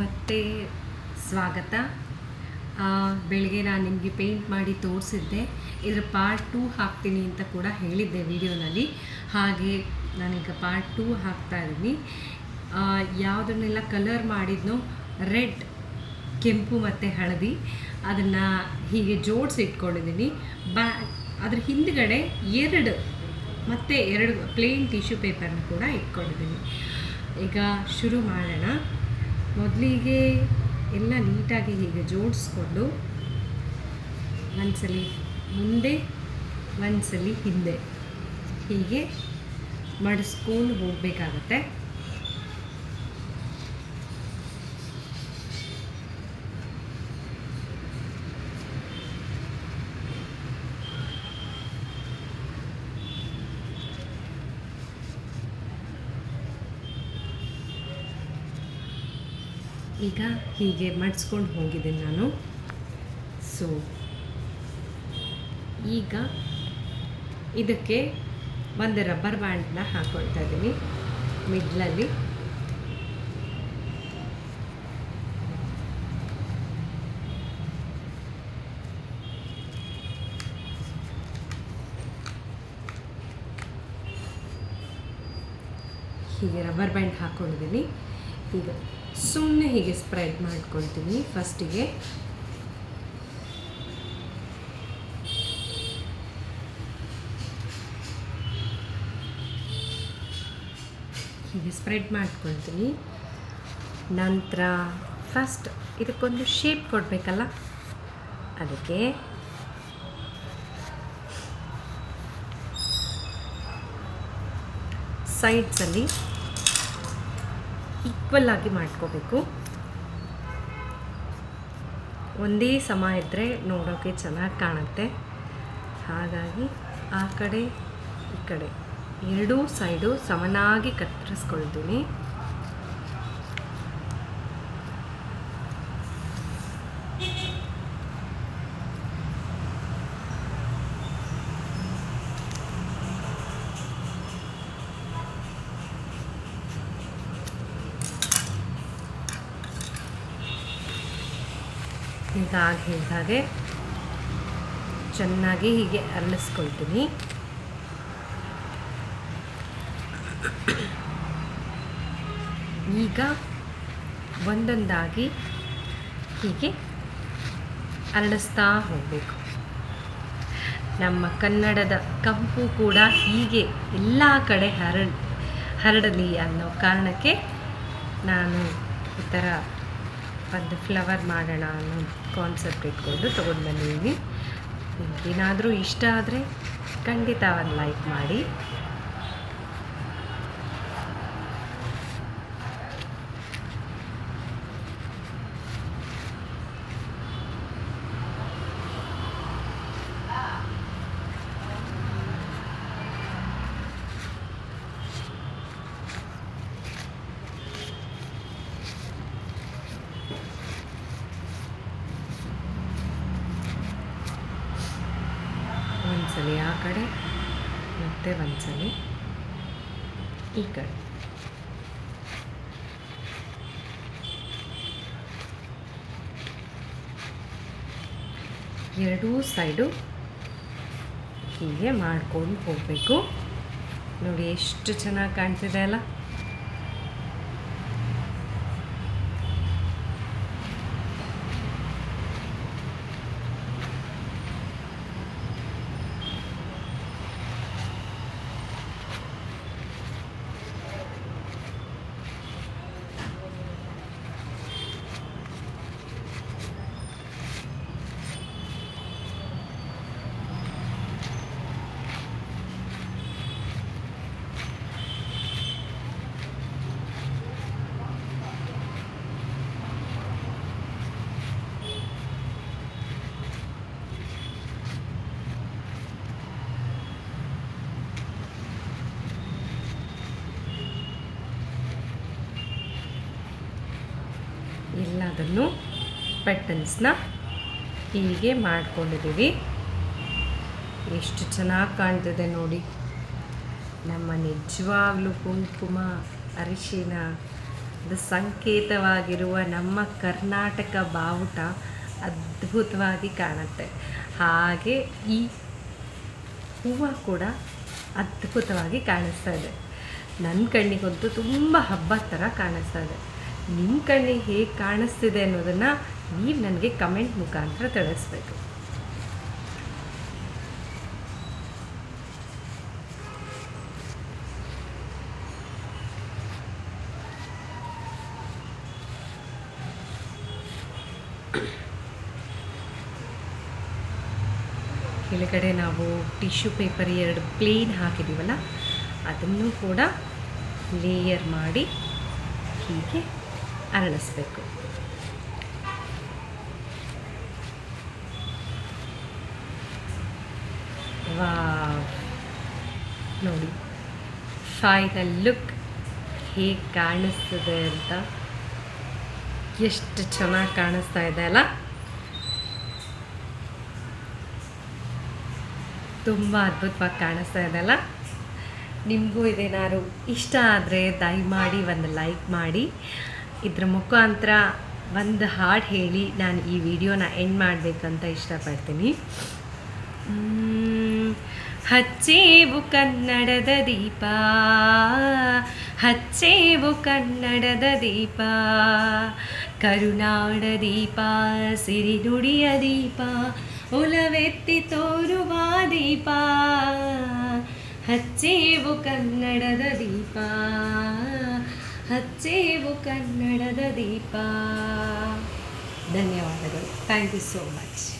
ಮತ್ತು ಸ್ವಾಗತ. ಬೆಳಗ್ಗೆ ನಾನು ನಿಮಗೆ ಪೇಂಟ್ ಮಾಡಿ ತೋರಿಸಿದ್ದೆ. ಇದರ ಪಾರ್ಟ್ ಟೂ ಹಾಕ್ತೀನಿ ಅಂತ ಕೂಡ ಹೇಳಿದ್ದೆ ವಿಡಿಯೋನಲ್ಲಿ. ಹಾಗೆ ನಾನೀಗ ಪಾರ್ಟ್ ಟೂ ಹಾಕ್ತಾ ಇದ್ದೀನಿ. ಯಾವುದನ್ನೆಲ್ಲ ಕಲರ್ ಮಾಡಿದ್ನೋ ರೆಡ್ ಕೆಂಪು ಮತ್ತು ಹಳದಿ, ಅದನ್ನು ಹೀಗೆ ಜೋಡಿಸಿ ಇಟ್ಕೊಂಡಿದ್ದೀನಿ. ಬ್ಯಾ ಅದ್ರ ಹಿಂದ್ಗಡೆ ಎರಡು ಮತ್ತು ಎರಡು ಪ್ಲೇನ್ ಟಿಶ್ಯೂ ಪೇಪರ್ನ ಕೂಡ ಇಟ್ಕೊಂಡಿದ್ದೀನಿ. ಈಗ ಶುರು ಮಾಡೋಣ. ಮೊದಲಿಗೆ ಎಲ್ಲ ನೀಟಾಗಿ ಹೀಗೆ ಜೋಡಿಸ್ಕೊಂಡು ಒಂದ್ಸಲಿ ಮುಂದೆ ಒಂದ್ಸಲಿ ಹಿಂದೆ ಹೀಗೆ ಮಡಿಸ್ಕೊಂಡು ಹೋಗಬೇಕಾಗತ್ತೆ. ಈಗ ಹೀಗೆ ಮಡಿಸ್ಕೊಂಡು ಹೋಗಿದ್ದೀನಿ ನಾನು. ಸೊ ಈಗ ಇದಕ್ಕೆ ಒಂದು ರಬ್ಬರ್ ಬ್ಯಾಂಡ್ನ ಹಾಕ್ಕೊಳ್ತಾ ಇದ್ದೀನಿ ಮಿಡ್ಲಲ್ಲಿ. ಹೀಗೆ ರಬ್ಬರ್ ಬ್ಯಾಂಡ್ ಹಾಕ್ಕೊಂಡಿದ್ದೀನಿ ಈಗ ಸುಮ್ಮನೆ ಹೀಗೆ ಸ್ಪ್ರೆಡ್ ಮಾಡ್ಕೊಳ್ತೀನಿ ಫಸ್ಟಿಗೆ ಹೀಗೆ ಸ್ಪ್ರೆಡ್ ಮಾಡ್ಕೊಳ್ತೀನಿ. ನಂತರ ಫಸ್ಟ್ ಇದಕ್ಕೊಂದು ಶೇಪ್ ಕೊಡಬೇಕಲ್ಲ? ಅದಕ್ಕೆ ಸೈಡ್ಸಲ್ಲಿ ಈಕ್ವಲ್ ಆಗಿ ಮಾಡ್ಕೋಬೇಕು. ಒಂದೇ ಸಮ ಇದ್ದರೆ ನೋಡೋಕ್ಕೆ ಚೆನ್ನಾಗಿ ಕಾಣುತ್ತೆ. ಹಾಗಾಗಿ ಆ ಕಡೆ, ಈ ಕಡೆ. ಎರಡೂ ಸೈಡು ಸಮನಾಗಿ ಕತ್ತರಿಸ್ಕೊಳ್ತೀನಿ. ಈಗ ಆಗ ಹೇಳಿದಾಗೆ ಚೆನ್ನಾಗಿ ಹೀಗೆ ಅರಳಿಸ್ಕೊಳ್ತೀನಿ. ಈಗ ಒಂದೊಂದಾಗಿ ಹೀಗೆ ಅರಳಿಸ್ತಾ ಹೋಗಬೇಕು. ನಮ್ಮ ಕನ್ನಡದ ಕಂಪು ಕೂಡ ಹೀಗೆ ಎಲ್ಲ ಕಡೆ ಹರಡ್ ಹರಡಲಿ ಅನ್ನೋ ಕಾರಣಕ್ಕೆ ನಾನು ಈ ಥರ ಒಂದು ಫ್ಲವರ್ ಮಾಡೋಣ ಅನ್ನೋ ಕಾನ್ಸೆಪ್ಟ್ ಇಟ್ಕೊಂಡು ತೊಗೊಂಡು ಬಂದಿದ್ದೀನಿ ಏನಾದರೂ ಇಷ್ಟ ಆದರೆ ಖಂಡಿತ ಒಂದು ಲೈಕ್ ಮಾಡಿ. ಒಂದ್ಸಲಿ ಆ ಕಡೆ, ಮತ್ತೆ ಒಂದ್ಸಲಿ ಈ ಕಡೆ. ಎರಡೂ ಸೈಡು ಹೀಗೆ ಮಾಡ್ಕೊಂಡು ಹೋಗಬೇಕು. ನೋಡಿ, ಎಷ್ಟು ಚೆನ್ನಾಗಿ ಕಾಣ್ತಿದೆ ಅಲ್ಲ? ಎಲ್ಲದನ್ನು ಪೆಟಲ್ಸ್ನ ಹೀಗೆ ಮಾಡ್ಕೊಂಡಿದ್ದೀವಿ. ಎಷ್ಟು ಚೆನ್ನಾಗಿ ಕಾಣ್ತಿದೆ ನೋಡಿ. ನಮ್ಮ ನಿಜವಾಗ್ಲೂ ಕುಂಕುಮ, ಅರಿಶಿನ, ಅದು ಸಂಕೇತವಾಗಿರುವ ನಮ್ಮ ಕರ್ನಾಟಕ ಬಾವುಟ ಅದ್ಭುತವಾಗಿ ಕಾಣುತ್ತೆ. ಹಾಗೆ ಈ ಹೂವು ಕೂಡ ಅದ್ಭುತವಾಗಿ ಕಾಣಿಸ್ತಾ ಇದೆ. ನನ್ನ ಕಣ್ಣಿಗಂತೂ ತುಂಬ ಹಬ್ಬದ ಥರ ಕಾಣಿಸ್ತಾ ಇದೆ. ನಿಮ್ಮ ಕಣ್ಣಿಗೆ ಹೇಗೆ ಕಾಣಿಸ್ತಿದೆ ಅನ್ನೋದನ್ನು ನೀವು ನನಗೆ ಕಮೆಂಟ್ ಮುಖಾಂತರ ತಿಳಿಸ್ಬೇಕು. ಕೆಳಗಡೆ ನಾವು ಟಿಶ್ಯೂ ಪೇಪರ್ ಎರಡು ಪ್ಲೇನ್ ಹಾಕಿದ್ದೀವಲ್ಲ ಅದನ್ನು ಕೂಡ ಲೇಯರ್ ಮಾಡಿ ಹೀಗೆ ಅರಳಿಸ್ಬೇಕು. ವಾ ನೋಡಿ ಫೈನಲ್ ಲುಕ್ ಹೇಗೆ ಕಾಣಿಸ್ತದೆ ಅಂತ. ಎಷ್ಟು ಚೆನ್ನಾಗಿ ಕಾಣಿಸ್ತಾ ಇದೆ ಅಲ್ಲ? ತುಂಬ ಅದ್ಭುತವಾಗಿ ಕಾಣಿಸ್ತಾ ಇದೆ ಅಲ್ಲ? ನಿಮಗೂ ಇದೇನಾದ್ರು ಇಷ್ಟ ಆದರೆ ದಯಮಾಡಿ ಒಂದು ಲೈಕ್ ಮಾಡಿ. ಇದ್ರ ಮುಖಾಂತರ ಒಂದು ಹಾಡು ಹೇಳಿ ನಾನು ಈ ವಿಡಿಯೋನ ಎಂಡ್ ಮಾಡಬೇಕಂತ ಇಷ್ಟಪಡ್ತೀನಿ. ಹಚ್ಚೇವು ಕನ್ನಡದ ದೀಪ, ಹಚ್ಚೇವು ಕನ್ನಡದ ದೀಪ, ಕರುನಾಡ ದೀಪ ಸಿರಿನುಡಿಯ ದೀಪ, ಒಲವೆತ್ತಿ ತೋರುವ ದೀಪ, ಹಚ್ಚೇವು ಕನ್ನಡದ ದೀಪ. ಹಚ್ಚೇವು ಕನ್ನಡದ ದೀಪ. ಧನ್ಯವಾದಗಳು. Thank you so much